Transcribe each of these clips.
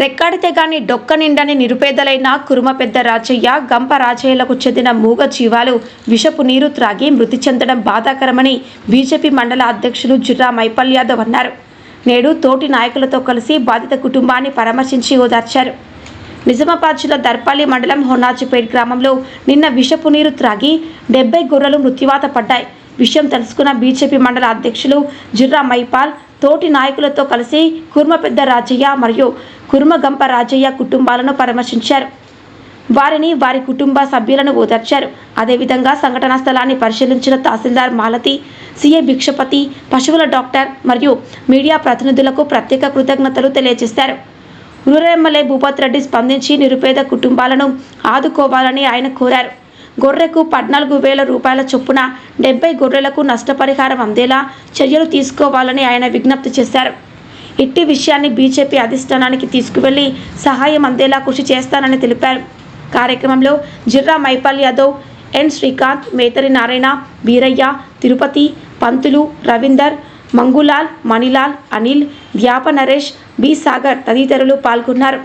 రెక్కాడితే గాని డొక్క నిండని నిరుపేదలైన కురుమ పెద్ద రాజయ్య గంప రాజయ్యలకు చెందిన మూగ జీవాలు విషపు నీరు త్రాగి మృతి చెందడం బాధాకరమని బీజేపీ మండల అధ్యక్షులు జిర్రా మైపల్ యాదవ్ అన్నారు. నేడు తోటి నాయకులతో కలిసి బాధిత కుటుంబాన్ని పరామర్శించి ఓదార్చారు. నిజామాబాద్ జిల్లా దర్పాలి మండలం హోనాజిపేట్ గ్రామంలో నిన్న విషపు నీరు త్రాగి డెబ్బై గొర్రెలు మృత్యువాత పడ్డాయి. విషయం తెలుసుకున్న బీజేపీ మండల అధ్యక్షులు జిర్రా మైపాల్ తోటి నాయకులతో కలిసి కుర్మ పెద్ద రాజయ్య మరియు కుర్మ గంప రాజయ్య కుటుంబాలను పరామర్శించారు. వారిని వారి కుటుంబ సభ్యులను ఓదార్చారు. అదేవిధంగా సంఘటనా స్థలాన్ని పరిశీలించిన తహసీల్దార్ మాలతి సీఏ భిక్షపతి పశువుల డాక్టర్ మరియు మీడియా ప్రతినిధులకు ప్రత్యేక కృతజ్ఞతలు తెలియజేశారు. రూరెమ్మలే భూపత్ రెడ్డి స్పందించి నిరుపేద కుటుంబాలను ఆదుకోవాలని ఆయన కోరారు. గొర్రెకు పద్నాలుగు వేల రూపాయల చొప్పున డెబ్బై గొర్రెలకు నష్టపరిహారం అందేలా చర్యలు తీసుకోవాలని ఆయన విజ్ఞప్తి చేశారు. ఇట్టి విషయాన్ని బీజేపీ అధిష్టానానికి తీసుకువెళ్ళి సహాయం అందేలా కృషి చేస్తానని తెలిపారు. కార్యక్రమంలో జిర్రా మైపాల్ యాదవ్ ఎన్ శ్రీకాంత్ మేతరి నారాయణ వీరయ్య తిరుపతి పంతులు రవీందర్ మంగులాల్ మణిలాల్ అనిల్ ద్యాప నరేష్ బి సాగర్ తదితరులు పాల్గొన్నారు.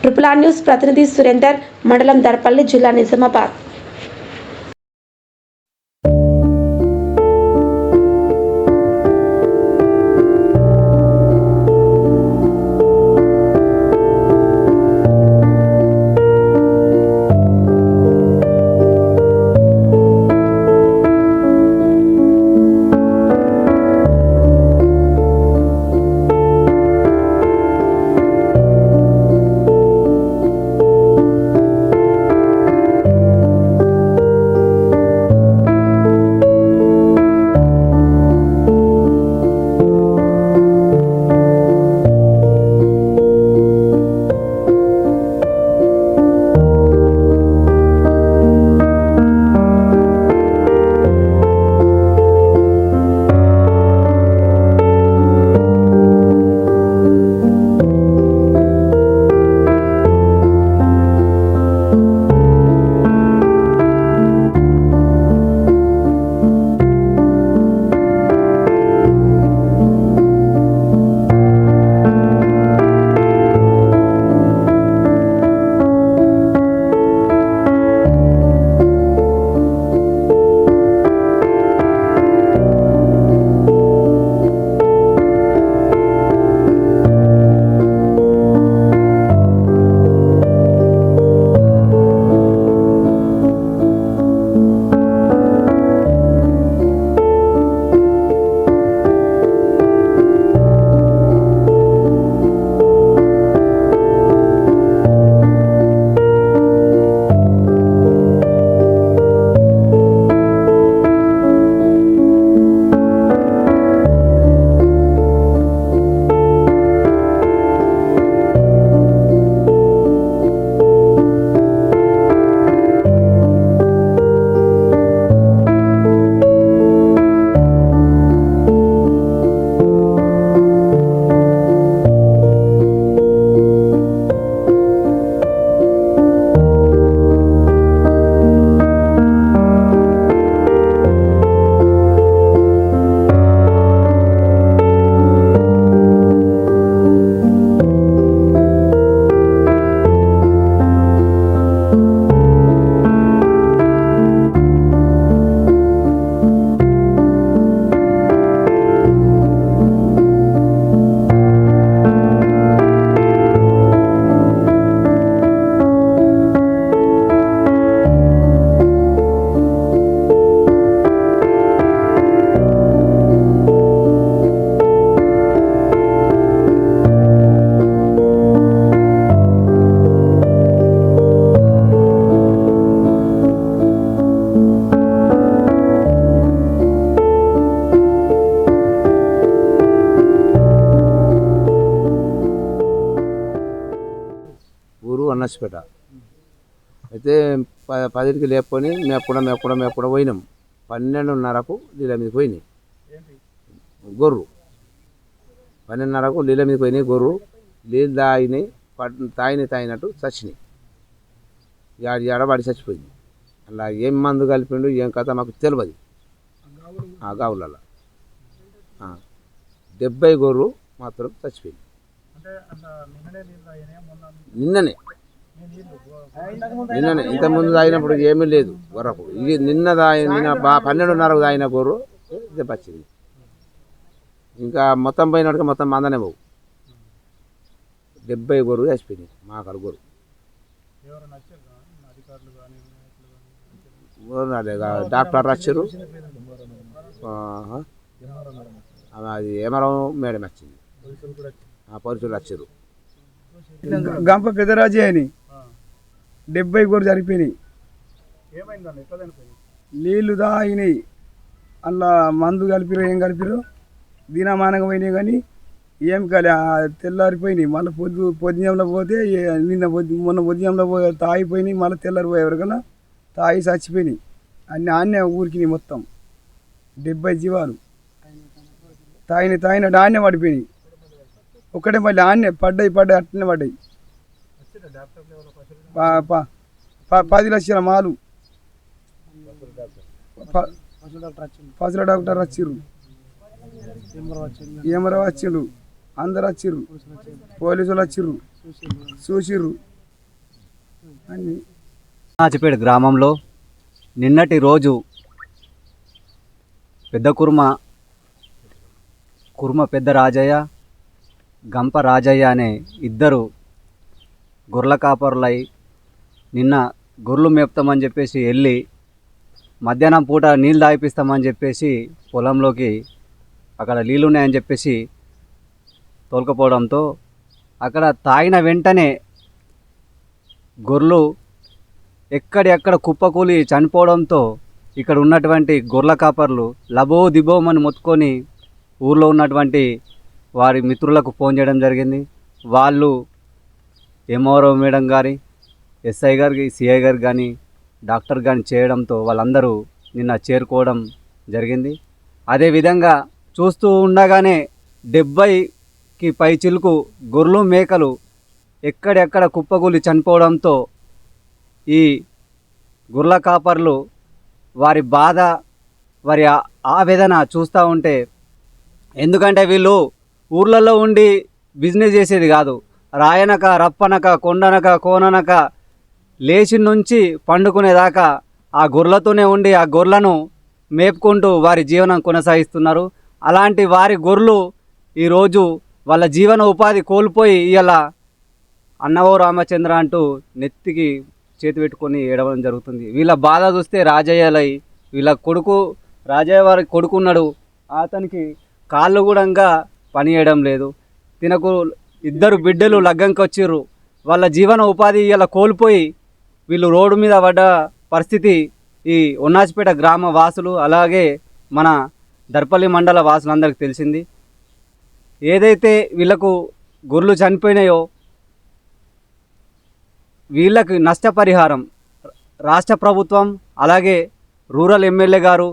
ట్రిపుల్ ఆర్ న్యూస్ ప్రతినిధి సురేందర్ మండలం దర్పల్లి జిల్లా నిజామాబాద్. ఊరు అన్నసిపేట. అయితే ప పదిటికి లేపుకొని మేపడం మేపడం మేపడం పోయినాం. పన్నెండున్నరకు నీళ్ళ మీద పోయినాయి. గొర్రు. పన్నెండున్నరకు నీళ్ళ మీద పోయినాయి గొర్రు. నీళ్ళు తాగినాయి తాగినాయి తాగినట్టు చచ్చినాయి. యాడ ఎడబడి చచ్చిపోయింది. అలా ఏం మందు కలిపిండు ఏం కథ మాకు తెలియదు ఆ గావులలో డెబ్బై గొర్రు మాత్రం చచ్చిపోయింది నిన్ననే. నిన్ననే ఇంత ముందు తాగినప్పుడు ఏమీ లేదు వరకు. ఇది నిన్న తాగి నిన్న బా పన్నెండున్నరకు తాగిన గొర్రు దెబ్బ వచ్చింది ఇంకా మొత్తం పోయినట్టుగా మొత్తం మందనే పోవు. డెబ్బై గొర్రు చచ్చిపోయినాయి మా అక్కడ గొర్రు గొర్రు అదే గా- డాక్టర్ వచ్చారు. అది ఏమరం మేడం వచ్చింది. ఆ పోలీసులు వచ్చారు. గంప పెద్దరాజే అని. డెబ్బై కూడా సరిపోయినాయి నీళ్ళు తాగినాయి అందులో మందు కలిపిరు ఏం కలిపిరు దీనమానంగా పోయినాయి కానీ ఏం కాలే ఆ తెల్లారిపోయినాయి. మళ్ళీ పొద్దు పొద్దున్నంలో పోతే నిన్న పొద్దు మొన్న పొద్దున్నంలో పో తాగిపోయినాయి మళ్ళీ తెల్లారిపోయి ఎవరికన్నా తాగి చచ్చిపోయినాయి. అన్ని ఆన్నే ఊరికి మొత్తం. డెబ్బై జీవాలు. తాగిన తాగినట్టు ఆన్నే పడిపోయినాయి. ఒక్కటే మళ్ళీ ఆన్నే పడ్డాయి పడ్డాయి అట్లనే పడ్డాయి. పది లక్షల మాలు. పసుల డాక్టర్ వచ్చిర్రు. ఏమరా వచ్చిర్రు? అందరు వచ్చిర్రు. పోలీసులు వచ్చిర్రు. చూసిర్రు. అన్ని. నాచిపేట గ్రామంలో నిన్నటి రోజు పెద్ద కుర్మ కుర్మ పెద్ద రాజయ్య గంప రాజయ్య అనే ఇద్దరు గొర్రెల కాపరులై నిన్న గొర్రెలు మేపుతామని చెప్పేసి వెళ్ళి మధ్యాహ్నం పూట నీళ్ళు తాగిపిస్తామని చెప్పేసి పొలంలోకి అక్కడ నీళ్ళు ఉన్నాయని చెప్పేసి తోలుకపోవడంతో అక్కడ తాగిన వెంటనే గొర్రెలు ఎక్కడెక్కడ కుప్పకూలి చనిపోవడంతో ఇక్కడ ఉన్నటువంటి గొర్రెల కాపర్లు లబో దిబోమని మొత్తుకొని ఊర్లో ఉన్నటువంటి వారి మిత్రులకు ఫోన్ చేయడం జరిగింది. వాళ్ళు ఎంఆర్ఓ మేడం గారి? ఎస్ఐ గారికి సిఐ గారు కానీ డాక్టర్ కానీ చేయడంతో వాళ్ళందరూ నిన్న చేరుకోవడం జరిగింది. అదేవిధంగా చూస్తూ ఉండగానే డెబ్బైకి పై చిలుకు గొర్రెలు మేకలు ఎక్కడెక్కడ కుప్పకూలి చనిపోవడంతో ఈ గుర్ల కాపర్లు వారి బాధ వారి ఆ- ఆవేదన చూస్తూ ఉంటే ఎందుకంటే వీళ్ళు ఊర్లలో ఉండి బిజినెస్ చేసేది కాదు. రాయనక రప్పనక కొండనక కోననక లేచి నుంచి పండుకునేదాకా ఆ గొర్రెలతోనే ఉండి ఆ గొర్రెలను మేపుకుంటూ వారి జీవనం కొనసాగిస్తున్నారు. అలాంటి వారి గొర్రెలు ఈరోజు వాళ్ళ జీవన ఉపాధి కోల్పోయి ఇలా అన్నవో రామచంద్ర అంటూ నెత్తికి చేతి పెట్టుకొని ఏడవడం జరుగుతుంది. వీళ్ళ బాధ చూస్తే రాజయ్యలై వీళ్ళ కొడుకు రాజయ్య వారి కొడుకున్నాడు. అతనికి కాళ్ళు కూడా పని చేయడం లేదు. తినకు ఇద్దరు బిడ్డలు లగ్గంకి వచ్చిర్రు. వాళ్ళ జీవన ఉపాధి ఇలా కోల్పోయి వీళ్ళు రోడ్డు మీద పడ్డ పరిస్థితి ఈ ఉన్నాచిపేట గ్రామ వాసులు అలాగే మన దర్పల్లి మండల వాసులందరికీ తెలిసింది. ఏదైతే వీళ్ళకు గొర్రెలు చనిపోయినాయో వీళ్ళకి నష్టపరిహారం రాష్ట్ర ప్రభుత్వం అలాగే రూరల్ ఎమ్మెల్యే గారు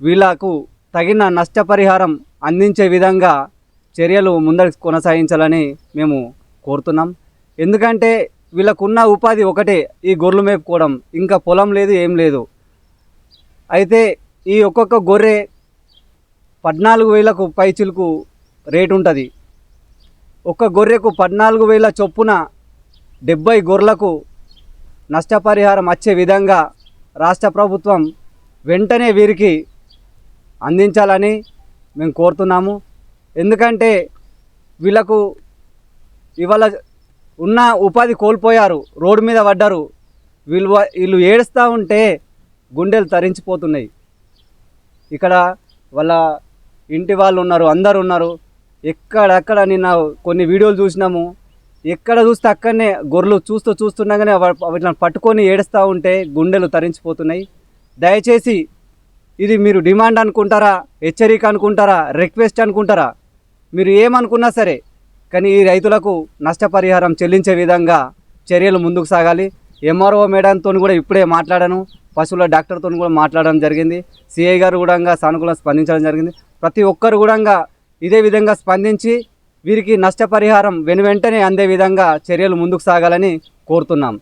వీళ్ళకు తగిన నష్టపరిహారం అందించే విధంగా చర్యలు ముందరికి కొనసాగించాలని మేము కోరుతున్నాం. ఎందుకంటే వీళ్ళకున్న ఉపాధి ఒకటే ఈ గొర్రెలు మేపుకోవడం. ఇంకా పొలం లేదు ఏం లేదు. అయితే ఈ ఒక్కొక్క గొర్రె పద్నాలుగు వేలకు పైచిలకు రేటు ఉంటుంది. ఒక్క గొర్రెకు పద్నాలుగు వేల చొప్పున డెబ్బై గొర్రెలకు నష్టపరిహారం వచ్చే విధంగా రాష్ట్ర ప్రభుత్వం వెంటనే వీరికి అందించాలని మేము కోరుతున్నాము. ఎందుకంటే వీళ్ళకు ఇవాళ ఉన్న ఉపాధి కోల్పోయారు రోడ్డు మీద పడ్డారు. వీళ్ళు వీళ్ళు ఏడుస్తూ ఉంటే గుండెలు తరించిపోతున్నాయి. ఇక్కడ వాళ్ళ ఇంటి వాళ్ళు ఉన్నారు అందరు ఉన్నారు. ఎక్కడెక్కడ నిన్న కొన్ని వీడియోలు చూసినాము. ఎక్కడ చూస్తే అక్కడనే గొర్రెలు చూస్తూ చూస్తుండగానే వీటిని వాటిని పట్టుకొని ఏడుస్తూ ఉంటే గుండెలు తరించిపోతున్నాయి. దయచేసి ఇది మీరు డిమాండ్ అనుకుంటారా హెచ్చరిక అనుకుంటారా రిక్వెస్ట్ అనుకుంటారా? మీరు ఏమనుకున్నా సరే కానీ ఈ రైతులకు నష్టపరిహారం చెల్లించే విధంగా చర్యలు ముందుకు సాగాలి. ఎంఆర్ఓ మేడంతో కూడా ఇప్పుడే మాట్లాడాను. పశువుల డాక్టర్తో కూడా మాట్లాడడం జరిగింది. సిఐ గారు కూడా సానుకూలంగా స్పందించడం జరిగింది. ప్రతి ఒక్కరు కూడా ఇదే విధంగా స్పందించి వీరికి నష్టపరిహారం వెను వెంటనే అందే విధంగా చర్యలు ముందుకు సాగాలని కోరుతున్నాం.